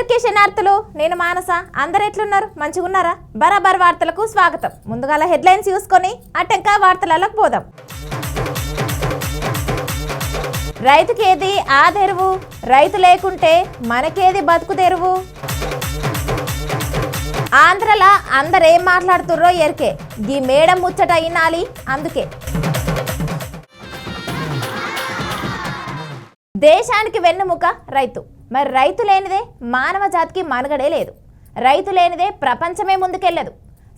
అందరికీ శనార్థులు నేను మానస అందరు ఎట్లున్నారు? మంచిగున్నారా? బరాబర్ వార్తలకు స్వాగతం. ముందుగా హెడ్లైన్స్ చూసుకొని అటంకా వార్తలకు పోదాం. రైతుకేది ఏది ఆ తెరువు రైతు లేకుంటే మనకేది బతుకు తెరువు? ఆంధ్రలా అందరేం మాట్లాడుతుర్రో ఎరికే. గీ మేడం ముచ్చట అయినాలి అందుకే. దేశానికి వెన్నుముక రైతు. మరి రైతు లేనిదే మానవ జాతికి మనుగడే లేదు. రైతు లేనిదే ప్రపంచమే ముందుకెళ్ళదు.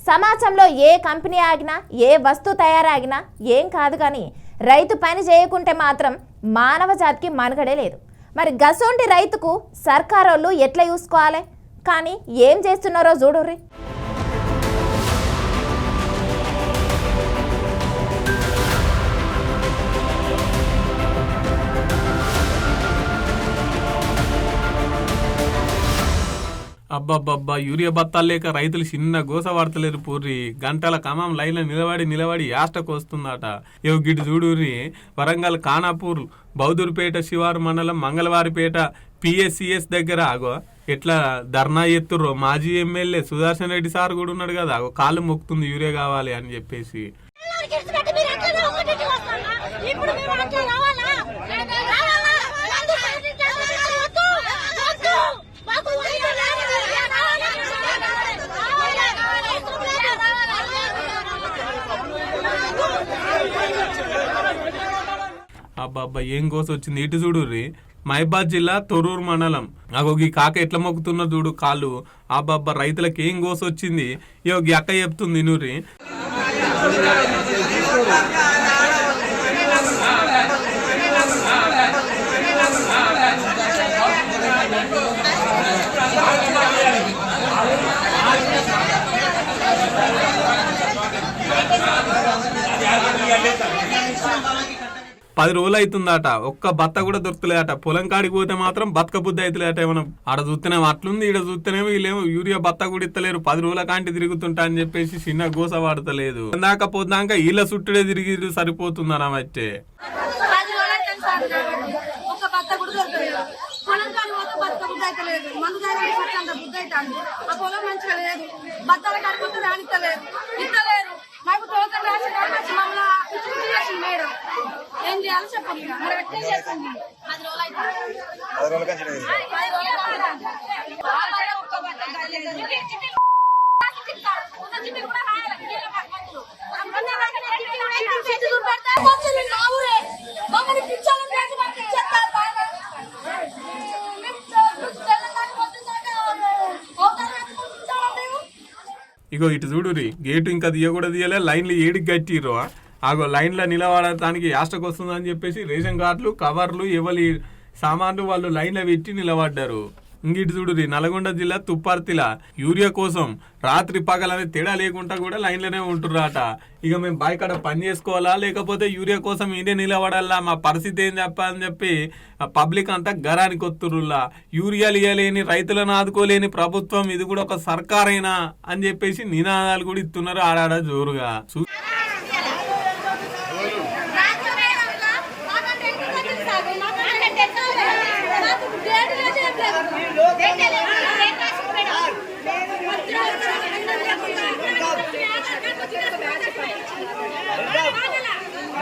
సమాజంలో ఏ కంపెనీ ఆగినా ఏ వస్తువు తయారాగినా ఏం కాదు కానీ రైతు పని చేయకుంటే మాత్రం మానవ జాతికి మనుగడే లేదు. మరి గసోంటి రైతుకు సర్కారోళ్ళు ఎట్లా చూసుకోవాలి? కానీ ఏం చేస్తున్నారో చూడుర్రీ. అబ్బబ్బబ్బా యూరియా బత్తాలు లేక రైతులు చిన్న గోస పడతలేరు పూర్రి. గంటల కమం లైన్లో నిలబడి నిలబడి యాస్టకు వస్తుందట. యో గిటి చూడుర్రి. వరంగల్ ఖానాపూర్ బౌదూర్పేట శివారు మండలం మంగళవారిపేట పిఎస్సిఎస్ దగ్గర ఆగో ఎట్లా ధర్నా ఎత్తుర్రో? మాజీ ఎమ్మెల్యే సుదర్శన్ రెడ్డి సార్ కూడా ఉన్నాడు కదా ఆగో మొక్కుతుంది యూరియా కావాలి అని చెప్పేసి. ఇప్పుడు అబ్బాబ్బా ఏం గోస వచ్చింది? ఇటు చూడుర్రి మహిబాద్ జిల్లా తొర్రూరు మండలం. అగో ఈ కాక ఎట్లా మొక్కుతున్న చూడు కాళ్ళు. అబ్బాబ్బా రైతులకు ఏం గోస వచ్చింది? ఇగో ఈ అక్క చెప్తుంది నూరి పది రోజులు అవుతుందట ఒక్క బత్త కూడా దొరుకుతలేదట. పొలం కాడికి పోతే మాత్రం బతక బుద్ధి అవుతలేదట ఏమన్నా. ఆడ చూస్తేనేమో అట్లుంది ఈడ చూస్తేనేమో వీళ్ళేమో యూరియా బత్త కూడా ఇస్తలేరు పది రోజుల కాంటి తిరుగుతుంటా అని చెప్పేసి చిన్న గోస వాడతలేదు. ఇందాక పోదాక వీళ్ళ చుట్టూడే తిరిగి సరిపోతుందన్న వచ్చే పొలం కాని ఒక్క బత్త బుద్ధి అయితే లేదు మందు తాగడానికి వచ్చి అంత బుద్ధి అవుతుంది ఆ పొలం మంచిగా లేదు. బత్తాల కాడికి రానిస్తలేదు ఇస్తలేరు మాకు తోట రాసి వచ్చి మమ్మల్ని పిచ్చి చేసింది మేడం. ఏం చేయాలో చెప్పండి. మరి పది రోజులు పది రోజులు. ఇగో ఇటు చూడురి గేటు ఇంకా తీయకూడ తీయలే లైన్లు ఏడికి కట్టిర్రు ఆగో లైన్లో నిలబడటానికి యాస్టకు వస్తుందని చెప్పేసి రేషన్ కార్డులు కవర్లు ఎవరి సామాన్లు వాళ్ళు లైన్లో పెట్టి నిలబడ్డారు. ఇంగిటి చూడురి నల్గొండ జిల్లా తుప్పర్తిల. యూరియా కోసం రాత్రి పగలనే తేడా లేకుండా కూడా లైన్లోనే ఉంటుర్రాట. ఇక మేము బాయికాడ పని చేసుకోవాలా? లేకపోతే యూరియా కోసం ఇదే నిలబడాలా? మా పరిస్థితి ఏం చెప్పని చెప్పి పబ్లిక్ అంతా గరానికి వస్తుర్రులా యూరియాలు ఇవ్వలేని రైతులను ఆదుకోలేని ప్రభుత్వం ఇది కూడా ఒక సర్కారేనా అని చెప్పేసి నినాదాలు కూడా ఇస్తున్నారు ఆడాడ జోరుగా.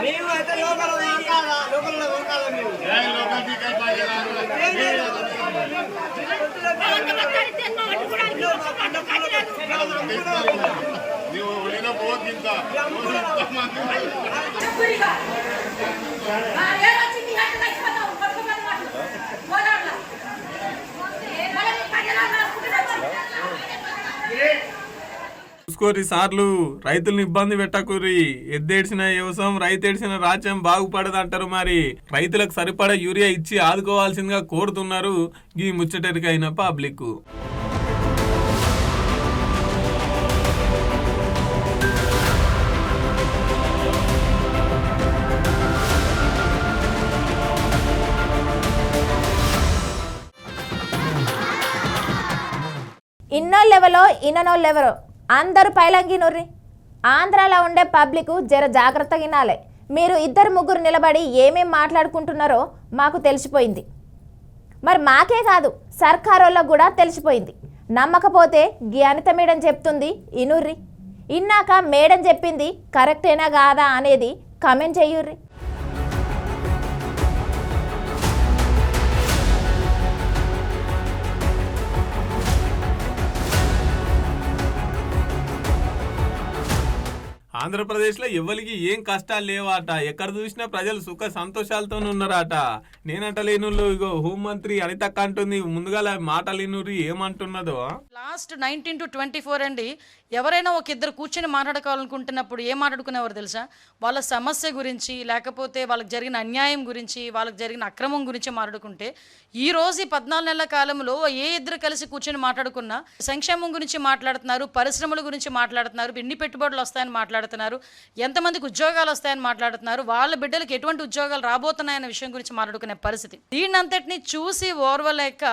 చూ- మేము అయితే లోకల్ దొరకాలా లోకల్ దొరకాలా మేము ನೀವು ಒಳ್ಳೆನ ಹೋಗಿಂತ చూసుకోరి సార్లు రైతులను ఇబ్బంది పెట్టకురి ఎద్దేడ్చిన వ్యవసాయం రైతు ఏడ్చిన రాజ్యం బాగుపడదు అంటారు మరి. రైతులకు సరిపడా యూరియా ఇచ్చి ఆదుకోవాల్సిందిగా కోరుతున్నారు ఈ ముచ్చటరికైన పబ్లిక్ ఇన్నోళ్ళెవలో ఇన్నోళ్ళెవరో? అందరూ పైలంగి నొర్రి. ఆంధ్రాలో ఉండే పబ్లిక్ జర జాగ్రత్తగా వినాలి. మీరు ఇద్దరు ముగ్గురు నిలబడి ఏమేం మాట్లాడుకుంటున్నారో మాకు తెలిసిపోయింది. మరి మాకే కాదు సర్కారోళ్ళకు కూడా తెలిసిపోయింది. నమ్మకపోతే గీ అనిత మేడం చెప్తుంది ఇనుర్రి. ఇన్నాక మేడం చెప్పింది కరెక్టేనా కాదా అనేది కమెంట్ చెయ్యుర్రి ఆంధ్రప్రదేశ్లో ఎవరికి ఏం కష్టాలు లేవాట? ఎక్కడ చూసినా ప్రజలు సుఖ సంతోషాలతో ఉన్నారట. నేనంట ఇగో హోంమంత్రి అనితక్క అంటుంది ముందుగా మాటలేనుర్రి ఏమంటున్నదో? Last nineteen to twenty four అండి ఎవరైనా ఒక ఇద్దరు కూర్చొని మాట్లాడుకోవాలనుకుంటున్నప్పుడు ఏం మాట్లాడుకునేవారు తెలుసా? వాళ్ళ సమస్య గురించి లేకపోతే వాళ్ళకి జరిగిన అన్యాయం గురించి వాళ్ళకి జరిగిన అక్రమం గురించి మాట్లాడుకుంటే ఈ రోజు ఈ పద్నాలుగు నెలల కాలంలో ఏ ఇద్దరు కలిసి కూర్చొని మాట్లాడుకున్నా సంక్షేమం గురించి మాట్లాడుతున్నారు పరిశ్రమల గురించి మాట్లాడుతున్నారు ఎన్ని పెట్టుబడులు వస్తాయని మాట్లాడుతున్నారు. ఎంతమందికి ఉద్యోగాలు వస్తాయని మాట్లాడుతున్నారు. వాళ్ళ బిడ్డలకు ఎటువంటి ఉద్యోగాలు రాబోతున్నాయన్న విషయం గురించి మాట్లాడుకునే పరిస్థితి. దీన్నంతటిని చూసి ఓర్వలేక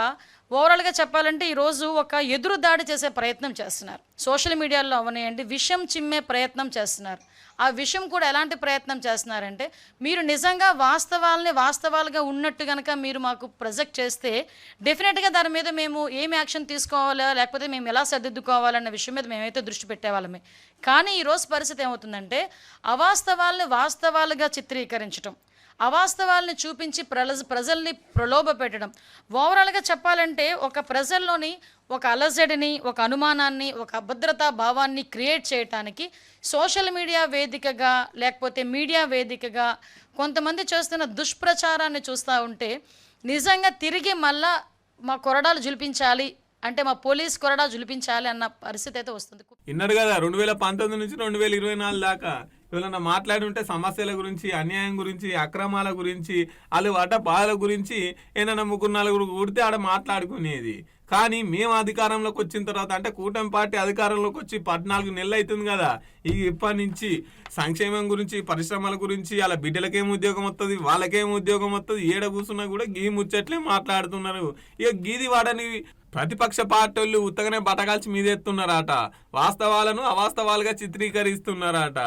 ఓవరాల్గా చెప్పాలంటే ఈరోజు ఒక ఎదురు దాడి చేసే ప్రయత్నం చేస్తున్నారు. సోషల్ మీడియాలో అవనియండి విషం చిమ్మే ప్రయత్నం చేస్తున్నారు. ఆ విషయం కూడా ఎలాంటి ప్రయత్నం చేస్తున్నారంటే మీరు నిజంగా వాస్తవాల్ని వాస్తవాలుగా ఉన్నట్టు కనుక మీరు మాకు ప్రొజెక్ట్ చేస్తే డెఫినెట్గా దాని మీద మేము ఏం యాక్షన్ తీసుకోవాలా లేకపోతే మేము ఎలా సర్దిద్దుకోవాలన్న విషయం మీద మేమైతే దృష్టి పెట్టేవాళ్ళమే. కానీ ఈరోజు పరిస్థితి ఏమవుతుందంటే అవాస్తవాల్ని వాస్తవాలుగా చిత్రీకరించడం అవాస్తవాల్ని చూపించి ప్రజ ప్రజల్ని ప్రలోభ పెట్టడం. ఓవరాల్గా చెప్పాలంటే ఒక ప్రజల్లోని ఒక అలజడిని ఒక అనుమానాన్ని ఒక అభద్రతా భావాన్ని క్రియేట్ చేయటానికి సోషల్ మీడియా వేదికగా లేకపోతే మీడియా వేదికగా కొంతమంది చేస్తున్న దుష్ప్రచారాన్ని చూస్తూ ఉంటే నిజంగా తిరిగి మళ్ళా మా కొరడాలు జులిపించాలి అంటే మా పోలీస్ కొరడా జులిపించాలి అన్న పరిస్థితి అయితే వస్తుంది. విన్నారు కదా రెండు వేల పంతొమ్మిది నుంచి రెండు వేల ఇరవై నాలుగు దాకా ఎవరైనా మాట్లాడి ఉంటే సమస్యల గురించి అన్యాయం గురించి అక్రమాల గురించి వాళ్ళు అడ్డ బాధల గురించి ఏదైనా ముగ్గురు నలుగురు కూడితే ఆడ మాట్లాడుకునేది. కానీ మేము అధికారంలోకి వచ్చిన తర్వాత అంటే కూటమి పార్టీ అధికారంలోకి వచ్చి పద్నాలుగు నెలలు అవుతుంది కదా. ఈ ఇప్పటి నుంచి సంక్షేమం గురించి పరిశ్రమల గురించి అలా బిడ్డలకేం ఉద్యోగం వస్తుంది వాళ్ళకేం ఉద్యోగం వస్తుంది ఏడ కూర్చున్నా కూడా గీ ముచ్చట్లే మాట్లాడుతున్నారు. ఇక గీది వాడని ప్రతిపక్ష పార్టీలు ఉత్తగానే బతకాల్చి మీదెత్తున్నారట. వాస్తవాలను అవాస్తవాలుగా చిత్రీకరిస్తున్నారట.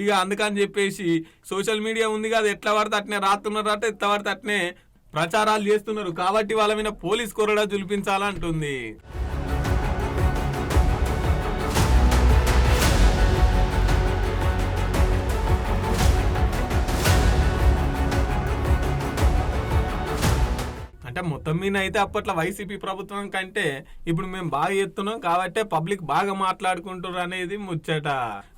ఇక అందుకని చెప్పేసి సోషల్ మీడియా ఉంది కదా ఎట్లా పడితే అట్నే రాస్తున్నారట ఎట్లా పడితే అట్నే ప్రచారాలు చేస్తున్నారు. కాబట్టి వాళ్ళ మీద పోలీస్ కొరడా చూపించాలంటుంది. మొత్తం మీద అయితే అప్పట్లో వైసీపీ ప్రభుత్వం కంటే ఇప్పుడు మేము బాగా చేస్తున్నాం కాబట్టే పబ్లిక్ బాగా మాట్లాడుకుంటారు అనేది ముచ్చట.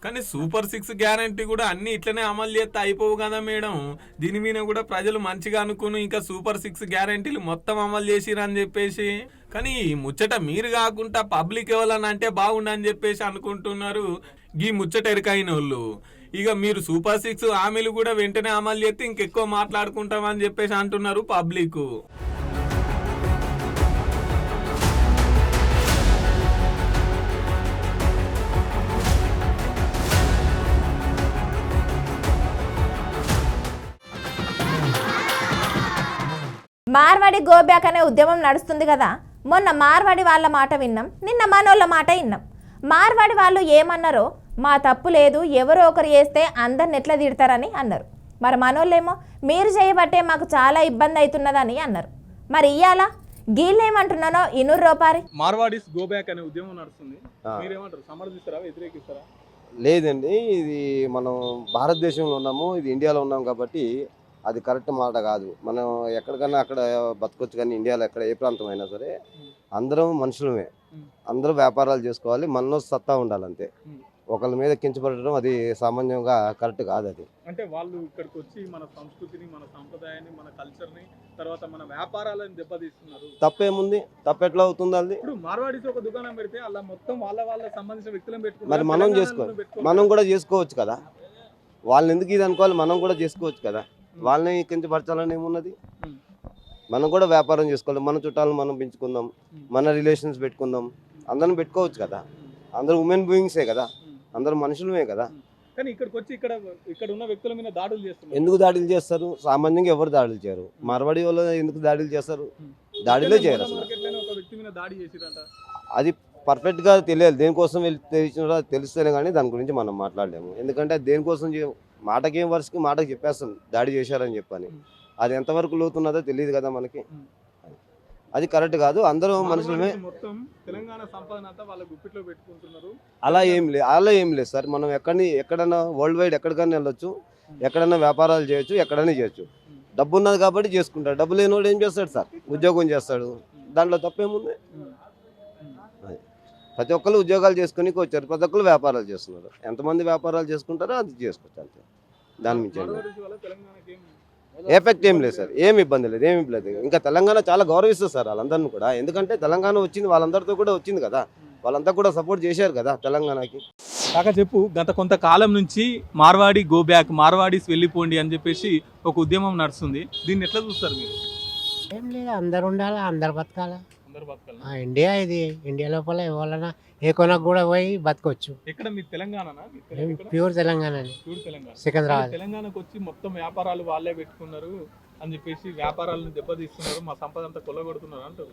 కానీ సూపర్ సిక్స్ గ్యారంటీ కూడా అన్ని ఇట్లనే అమలు చేస్తే అయిపోవు కదా మేడం. దీని మీద కూడా ప్రజలు మంచిగా అనుకుని ఇంకా సూపర్ సిక్స్ గ్యారంటీలు మొత్తం అమలు చేసిరని చెప్పేసి. కానీ ఈ ముచ్చట మీరు కాకుండా పబ్లిక్ ఎవరన్నా అంటే బాగుండని చెప్పేసి అనుకుంటున్నారు. ఈ ముచ్చట ఎరకైన వాళ్ళు ఇక మీరు సూపర్ సిక్స్ హామీలు కూడా వెంటనే అమలు చేస్తే ఇంకెక్కువ మాట్లాడుకుంటామని చెప్పేసి అంటున్నారు పబ్లిక్. మార్వాడి గోబ్యాక్ అనే ఉద్యమం నడుస్తుంది కదా? మొన్న మార్వాడి వాళ్ళ మాట విన్నాం నిన్న మనోళ్ళ మాట విన్నాం. మార్వాడి వాళ్ళు ఏమన్నారో మా తప్పు లేదు ఎవరో ఒకరు చేస్తే అందరిని ఎట్లా తిడతారని అన్నారు. మరి మనోళ్ళేమో మీరు చేయబట్టే మాకు చాలా ఇబ్బంది అవుతున్నదని అన్నారు. మరి ఇయ్యాల గీళ్ళేమంటున్నానో ఇనురు రూపారి? మార్వాడీస్ గో బ్యాక్ అనే ఉద్యమం నడుస్తుంది. మీరేమంటారు? సమర్థిస్తారా? వ్యతిరేకిస్తారా? లేదండి ఇది మనం భారతదేశంలో ఉన్నాము ఇది ఇండియాలో ఉన్నాం కాబట్టి అది కరెక్ట్ మాట కాదు. మనం ఎక్కడికన్నా అక్కడ బతకొచ్చు కానీ ఇండియాలో ఎక్కడ ఏ ప్రాంతం అయినా సరే అందరం మనుషులమే. అందరూ వ్యాపారాలు చేసుకోవాలి మనలో సత్తా ఉండాలి అంతే ఒకళ్ళ మీద కించపడటం అది సామాన్యంగా కరెక్ట్ కాదు అది. అంటే వాళ్ళు ఇక్కడికి వచ్చి మన సంస్కృతిని మన సంప్రదాయాన్ని మన కల్చర్ని తర్వాత మన వ్యాపారాలను దెబ్బతీస్తున్నారు. తప్పేముంది? తప్పు ఎట్లా అవుతుంది అది? ఇప్పుడు మార్వాడీస్ ఒక దుకాణం పెడితే అలా మొత్తం వాళ్ళ వాళ్ళ సంబంధించిన వ్యక్తులను పెట్టుకున్నారు. మరి మనం పెట్టుకోవాలి. మనం కూడా చేసుకోవచ్చు కదా? వాళ్ళని ఎందుకు ఇది అనుకోవాలి? మనం కూడా చేసుకోవచ్చు కదా? వాళ్ళని కించపరచాలని ఏమున్నది. మనం కూడా వ్యాపారం చేసుకోవాలి. మన చుట్టాలను మనం పెంచుకుందాం. మన రిలేషన్స్ పెట్టుకుందాం. అందరం పెట్టుకోవచ్చు కదా. అందరూ ఉమెన్ బీయింగ్సే కదా. అందరూ మనుషులమే కదా. కానీ ఇక్కడికి వచ్చి ఇక్కడ ఇక్కడ ఉన్న వ్యక్తుల మీద దాడులు చేస్తున్నారు. ఎందుకు దాడులు చేస్తారు? సామాన్యంగా ఎవరు దాడులు చేయరు. మార్వాడి వాళ్ళు ఎందుకు దాడులు చేస్తారు? దాడిలే చేయరు అది పర్ఫెక్ట్గా తెలియాలి. దేనికోసం వెళ్ళి తెలిసినా తెలిస్తేనే కానీ దాని గురించి మనం మాట్లాడలేము. ఎందుకంటే దేనికోసం మాటకేం వరుసకి మాటకి చెప్పేస్తాం దాడి చేశారని చెప్పని. అది ఎంతవరకు లోతున్నదో తెలియదు కదా మనకి. అది. కరెక్ట్ కాదు. అందరూ మనుషులమే అలా ఏం లేదు అలా ఏం లేదు సార్. మనం ఎక్కడిని ఎక్కడైనా వరల్డ్ వైడ్ ఎక్కడికైనా వెళ్ళొచ్చు. ఎక్కడైనా వ్యాపారాలు చేయొచ్చు ఎక్కడైనా చేయొచ్చు. డబ్బు ఉన్నది కాబట్టి చేసుకుంటాడు డబ్బు లేనివాడు ఏం చేస్తాడు సార్? ఉద్యోగం చేస్తాడు. దాంట్లో తప్పేముంది. ప్రతి ఒక్కరు ఉద్యోగాలు చేసుకుని వచ్చారు. ప్రతి ఒక్కరు వ్యాపారాలు చేస్తున్నారు. ఎంతమంది వ్యాపారాలు చేసుకుంటారో అది చేసుకోవచ్చు అంతే. దాని మించి ఎఫెక్ట్ ఏం లేదు సార్. ఏమి ఇబ్బంది లేదు. ఏమి లేదు. ఇంకా తెలంగాణ చాలా గౌరవిస్తుంది సార్ వాళ్ళందరినీ కూడా. ఎందుకంటే తెలంగాణ వచ్చింది వాళ్ళందరితో కూడా వచ్చింది కదా. వాళ్ళంతా కూడా సపోర్ట్ చేశారు కదా తెలంగాణకి. కాక చెప్పు గత కొంతకాలం నుంచి మార్వాడి గో బ్యాక్ మార్వాడీస్ వెళ్ళిపోండి అని చెప్పేసి ఒక ఉద్యమం నడుస్తుంది. దీన్ని ఎట్లా చూస్తారు మీరు? ఏం లేదు. అందరు ఉండాలా అందరు బతకాలా. ఇండియా ఇది. ఇండియా లోపల ఎవరైనా ఏ కొనకు కూడా పోయి బతకొచ్చు. ఎక్కడ మీ తెలంగాణనా? మీ తెల- ఏం ఎక్కడ? Pure Telangana pure Telangana. Secunderabad. తెలంగాణకు వచ్చి మొత్తం వ్యాపారాలు వాళ్ళే పెట్టుకున్నారు అని చెప్పేసి వ్యాపారాలను దెబ్బతీస్తున్నారు మా సంపద అంతా కొల్లగొడుతున్నారు అంటారు.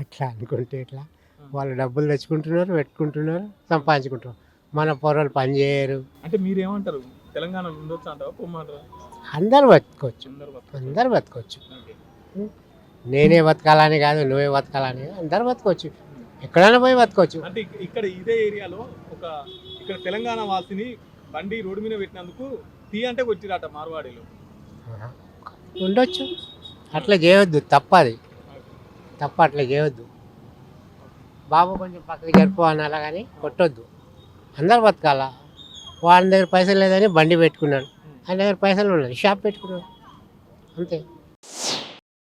అట్లా అనుకుంటే ఇట్లా వాళ్ళు డబ్బులు తెచ్చుకుంటున్నారు పెట్టుకుంటున్నారు సంపాదించుకుంటున్నారు. మన పొరలు పని చేయరు. అంటే మీరేమంటారు? తెలంగాణ ఉండొచ్చు పొమ్మంటారా అందరు బతకొచ్చు. అందరు బతకొచ్చు. నేనే బతకాలని కాదు నువ్వే బతకాలని అందరు బతకొచ్చు. ఎక్కడైనా పోయి బతకొచ్చు. అంటే ఇక్- ఇక్కడ ఇదే ఏరియాలో ఒక ఇక్కడ తెలంగాణ వాసిని బండి రోడ్డు మీద పెట్టినందుకు టీ అంటే వచ్చిరాట మార్వాడీలో. ఉండొచ్చు. అట్లా చేయొద్దు తప్పది. తప్ప అట్లా చేయొద్దు. బాబు కొంచెం పక్కకి జరుపు అనాలా కానీ కొట్టొద్దు. అందరు బతకాలా. వాళ్ళ దగ్గర పైసలు లేదని బండి పెట్టుకున్నాడు. ఆయన దగ్గర పైసలు ఉన్నాయి. షాప్ పెట్టుకున్నాడు. అంతే.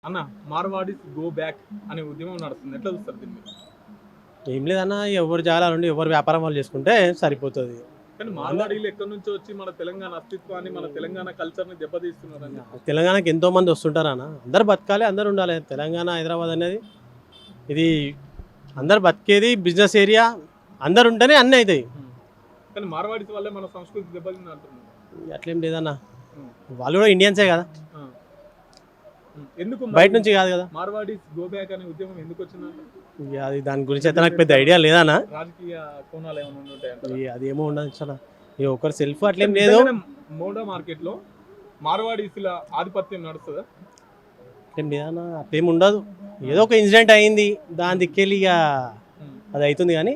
అన్న మార్వాడీస్ గో బ్యాక్ అనే ఉద్యమం నడుస్తుంది. ఎట్లా చూస్తారు దీన్ని ఏం లేదన్నా ఎవరు జాగాలండి ఎవరు వ్యాపారం వాళ్ళు చేసుకుంటే సరిపోతుంది. కానీ మార్వాడీలు ఎక్కడి నుంచో వచ్చి మన తెలంగాణ అస్తిత్వాన్ని మన తెలంగాణ కల్చర్ని దెబ్బతీస్తున్నారని చెప్పి. తెలంగాణకి ఎంతో మంది వస్తుంటారు అన్న అందరు బతకాలి అందరు ఉండాలి. తెలంగాణ హైదరాబాద్ అనేది ఇది అందరు బతికేది బిజినెస్ ఏరియా అందరు ఉంటేనే అన్నీ అవుతాయి. కానీ మార్వాడీస్ వల్లే మన సంస్కృతి దెబ్బతింది అంటున్నారు అట్లేం లేదన్న. వాళ్ళు కూడా ఇండియన్సే కదా. ఎందుకు బయట నుంచి కాదు కదా. మార్వాడీస్ గో బ్యాక్ అనే ఉద్యమం ఎందుకు వచ్చిందంటే? ఇక అది దాని గురించి అయితే నాకు పెద్ద ఐడియా లేదన్న. రాజకీయ కోణాలు ఏమైనా ఉంటాయంట? ఇక అది ఏమో ఉండదు చాలా. ఇక ఒకరు సెల్ఫ్ అట్లేం లేదు. మోడా మార్కెట్లో మార్వాడీసుల ఆధిపత్యం నడుస్తుందా? లేదన్న అట్లేం ఉండదు. ఏదో ఒక ఇన్సిడెంట్ అయింది దాని దిక్కెళ్ళి ఇక అది అవుతుంది కానీ.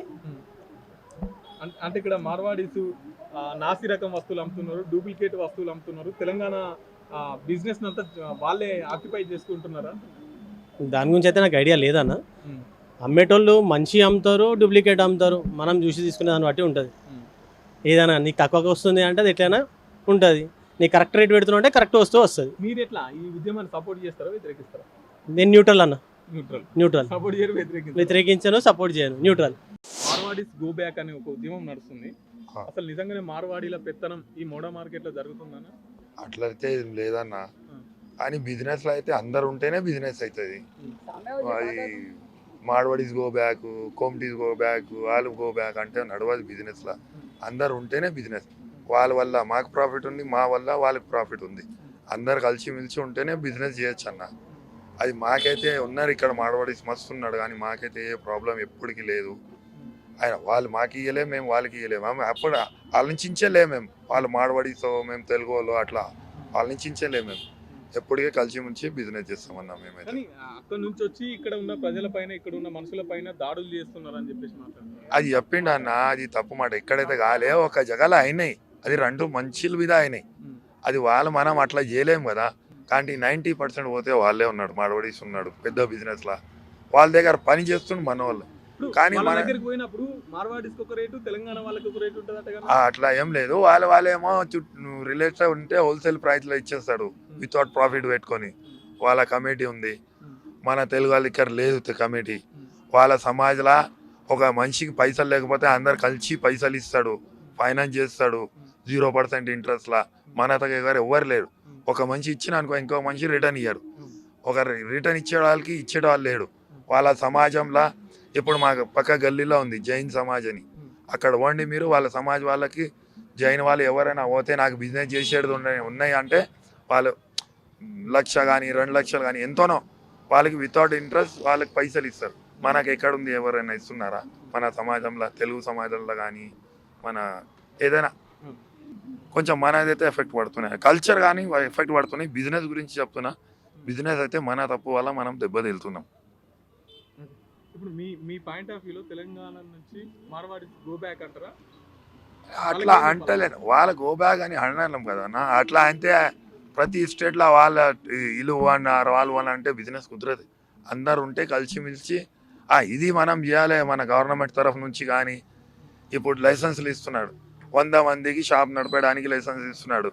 అంటే ఇక్కడ మార్వాడీసు నాసి రకం వస్తువులు అమ్ముతున్నారు డూప్లికేట్ వస్తువులు అమ్ముతున్నారు తెలంగాణ బిజినెస్ అంతా వాళ్ళే ఆక్యుపై చేసుకుంటున్నారా? దాని గురించి అయితే నాకు ఐడియా లేదన్న. అమ్మేటోళ్ళు మంచి అమ్ముతారు డూప్లికేట్ అమ్ముతారు. మనం చూసి తీసుకునే దాన్ని బట్టి ఉంటుంది. ఏదైనా నీకు తక్కువగా వస్తుంది అంటే అది ఎట్లయినా ఉంటుంది. నీకు కరెక్ట్ రేట్ పెడుతున్నా అంటే కరెక్ట్ వస్తూ వస్తుంది. మీరు ఎట్లా ఈ ఉద్యమాన్ని సపోర్ట్ చేస్తారా వ్యతిరేకిస్తారా? నేను న్యూట్రల్ అన్న. న్యూట్రల్ న్యూట్రల్ సపోర్ట్ చేయరు వ్యతిరేకించను సపోర్ట్ చేయను. న్యూట్రల్ మార్వాడీస్ గో బ్యాక్ అనే ఒక ఉద్యమం నడుస్తుంది. అసలు నిజంగానే మార్వాడీల పెత్తనం ఈ మోడా మార్కెట్లో జరుగుతుందన్న? అట్లయితే ఏం లేదన్న. కానీ బిజినెస్లో అయితే అందరు ఉంటేనే బిజినెస్ అవుతుంది అది Marwadis go back Komatis go back వాళ్ళు గో బ్యాక్ అంటే నడవదు బిజినెస్ లా అందరు ఉంటేనే బిజినెస్. వాళ్ళ వల్ల మాకు ప్రాఫిట్ ఉంది మా వల్ల వాళ్ళకి ప్రాఫిట్ ఉంది. అందరు కలిసిమెలిసి ఉంటేనే బిజినెస్ చేయొచ్చు అన్న అది మాకైతే ఉన్నారు ఇక్కడ మార్వాడీస్ మస్తు ఉన్నాడు కానీ మాకైతే ఏ ప్రాబ్లం ఎప్పటికీ లేదు. ఆయన వాళ్ళు మాకు ఇయ్యలే మేము వాళ్ళకి ఇయ్యలేము ఆమె అప్పుడు ఆలోచించలే మేము. వాళ్ళు మార్వాడీసో మేము తెలుగు వాళ్ళు అట్లా ఆలోచించలే మేము. ఎప్పటికే కలిసి ముంచి బిజినెస్ చేస్తామన్నా మేమైతే. అక్కడ నుంచి వచ్చి ఇక్కడ ఉన్న ప్రజల పైన ఇక్కడ ఉన్న మనుషుల పైన దాడులు చేస్తున్నారు అని చెప్పేసి అది చెప్పిండు అన్న అది తప్పు మాట. ఎక్కడైతే కాలే ఒక జగలో అయినాయి. అది రెండు మంచిల మీద అయినాయి. అది వాళ్ళు మనం అట్లా చేయలేము కదా. కానీ నైంటీ పర్సెంట్ పోతే వాళ్ళే ఉన్నాడు మార్వాడీస్ ఉన్నాడు పెద్ద బిజినెస్ లా. వాళ్ళ దగ్గర పని చేస్తుండు మన వాళ్ళు కానీ మన- దగ్గరికి పోయినప్పుడు మార్వాడీస్కి ఒక రేటు తెలంగాణ వాళ్ళకి ఒక రేటు అట్లా ఏం లేదు. వాళ్ళ వాళ్ళేమో రిలేటెడ్ ఉంటే హోల్సేల్ ప్రైస్లో ఇచ్చేస్తాడు వితౌట్ ప్రాఫిట్ పెట్టుకొని. వాళ్ళ కమిటీ ఉంది. మన తెలుగు వాళ్ళ ఇక్కడ లేదు కమిటీ. వాళ్ళ సమాజ్లా ఒక మనిషికి పైసలు లేకపోతే అందరు కలిసి పైసలు ఇస్తాడు. ఫైనాన్స్ చేస్తాడు. జీరో పర్సెంట్ ఇంట్రెస్ట్ లా. మన దగ్గర ఎవరు లేరు. ఒక మనిషి ఇచ్చిన అనుకో ఇంకో మనిషి రిటర్న్ ఇయ్యరు ఒక రిటర్న్ ఇచ్చే వాళ్ళకి ఇచ్చే వాళ్ళు లేడు. వాళ్ళ సమాజంలో ఇప్పుడు మాకు పక్క గల్లీలో ఉంది జైన్ సమాజ్ అని. అక్కడ వండి మీరు వాళ్ళ సమాజ్ వాళ్ళకి జైన్ వాళ్ళు ఎవరైనా పోతే నాకు బిజినెస్ చేసేది ఉన్నాయి ఉన్నాయి అంటే వాళ్ళు లక్ష కానీ రెండు లక్షలు కానీ ఎంతోనో వాళ్ళకి వితౌట్ ఇంట్రెస్ట్ వాళ్ళకి పైసలు ఇస్తారు. మనకి ఎక్కడ ఉంది ఎవరైనా ఇస్తున్నారా? మన సమాజంలో తెలుగు సమాజంలో కానీ మన ఏదైనా. కొంచెం మనదైతే ఎఫెక్ట్ పడుతున్నాయి. కల్చర్ కానీ ఎఫెక్ట్ పడుతున్నాయి. బిజినెస్ గురించి చెప్తున్నా. బిజినెస్ అయితే మన తప్పు వల్ల మనం దెబ్బతిలుతున్నాం. ఇప్పుడు మీ మీ పాయింట్ ఆఫ్ వ్యూలో తెలంగాణ నుంచి మార్వాడి గో బ్యాక్ అంటారా? అట్లా అంటలేను వాళ్ళ గో బ్యాగ్ అని అనలేం కదా అట్లా అంటే ప్రతి స్టేట్లో వాళ్ళ ఇల్లు అన్నారు వాళ్ళు అని అంటే బిజినెస్ కుదరదు. అందరు ఉంటే కలిసిమెలిసి ఆ ఇది మనం చేయాలి మన గవర్నమెంట్ తరఫు నుంచి కానీ. ఇప్పుడు లైసెన్సులు ఇస్తున్నాడు. వంద మందికి షాప్ నడపడానికి లైసెన్స్ ఇస్తున్నాడు.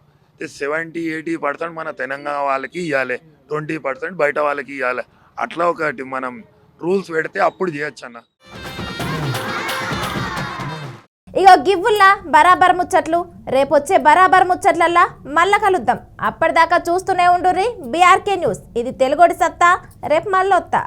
సెవెంటీ ఎయిటీ పర్సెంట్ మన తెలంగాణ వాళ్ళకి ఇవ్వాలి ట్వంటీ పర్సెంట్ బయట వాళ్ళకి ఇవ్వాలి అట్లా ఒకటి మనం రూల్స్ పెడితే అప్పుడు చేయొచ్చు అన్న. ఇగో గివ్వుల్లా బరాబర్ ముచ్చట్లు. రేపొచ్చే బరాబర్ ముచ్చట్లల్లా మళ్ళా కలుద్దాం. అప్పటిదాకా చూస్తూనే ఉండుర్రి బీఆర్కే న్యూస్. ఇది తెలుగోడి సత్తా రేపు మళ్ళొత్తా.